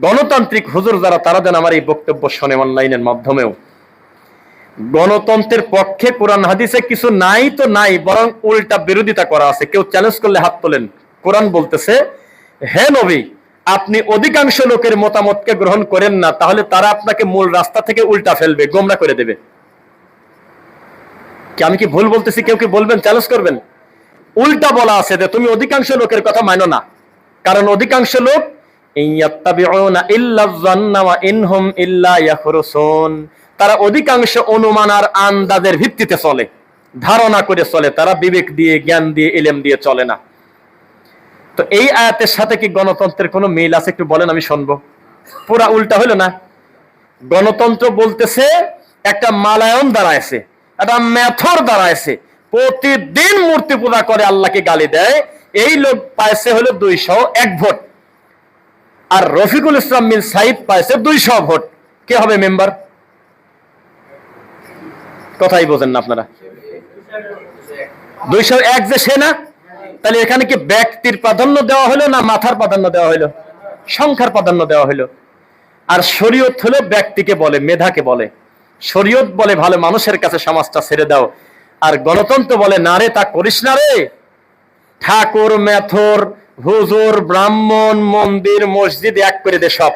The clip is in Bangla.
গণতান্ত্রিক হুজুর যারা, তারা যেন আমার এই বক্তব্য শোনে অনলাইনের মাধ্যমেও। গণতন্ত্রের পক্ষে কোরআন হাদিসে কিছু নাই তো নাই, বরং উল্টা বিরোধিতা করা আছে। কেউ চ্যালেঞ্জ করলে হাত তোলেন। কোরআন বলতেছে, হে নবী, আপনি অধিকাংশ লোকের মতামতকে গ্রহণ করেন না, তাহলে তারা আপনাকে মূল রাস্তা থেকে উল্টা ফেলবে, গোমরা করে দেবে। কি আমি কি ভুল বলতেছি? কেউ কি বলবেন? চ্যালেঞ্জ করবেন? উল্টা বলা আছে যে, তুমি অধিকাংশ লোকের কথা মানো না। কারণ অধিকাংশ লোক তারা অধিকাংশ অনুমান আর আন্দাজের ভিত্তিতে চলে। ধারণা করে চলে, তারা বিবেক দিয়ে, জ্ঞান দিয়ে এলেম দিয়ে চলে না। তো এই আয়াতের সাথে কি গণতন্ত্রের কোনো মিল আছে? একটু বলেন, আমি শুনব। পুরা উল্টা হলো না? গণতন্ত্র বলতেছে, একটা মালায়ন দাঁড়ায়ছে একটা মেথর দাঁড়ায়ছে প্রতিদিন মূর্তি পূজা করে আল্লাহকে গালি দেয়। এই লোক পাইছে হলো দুইশো এক ভোট। আর রফিকুল ইসলাম মিল সাইদ পাইছে দুইশো ভোট। কে হবে মেম্বার? কথাই বোঝেন না আপনারা। দুইশো এক যে সে না? তাহলে এখানে কি ব্যক্তির প্রাধান্য দেওয়া হলো না মাথার প্রাধান্য দেওয়া হলো? সংখ্যার প্রাধান্য দেওয়া হলো। আর শরীয়ত হলো ব্যক্তিকে বলে, মেধাকে বলে। শরীয়ত বলে ভালো মানুষের কাছে সমাজটা ছেড়ে দাও। আর গণতন্ত্র বলে, না রে, তা করিস না রে। ঠাকুর, মেথর হুজুর ব্রাহ্মণ মন্দির মসজিদ এক করে দে সব।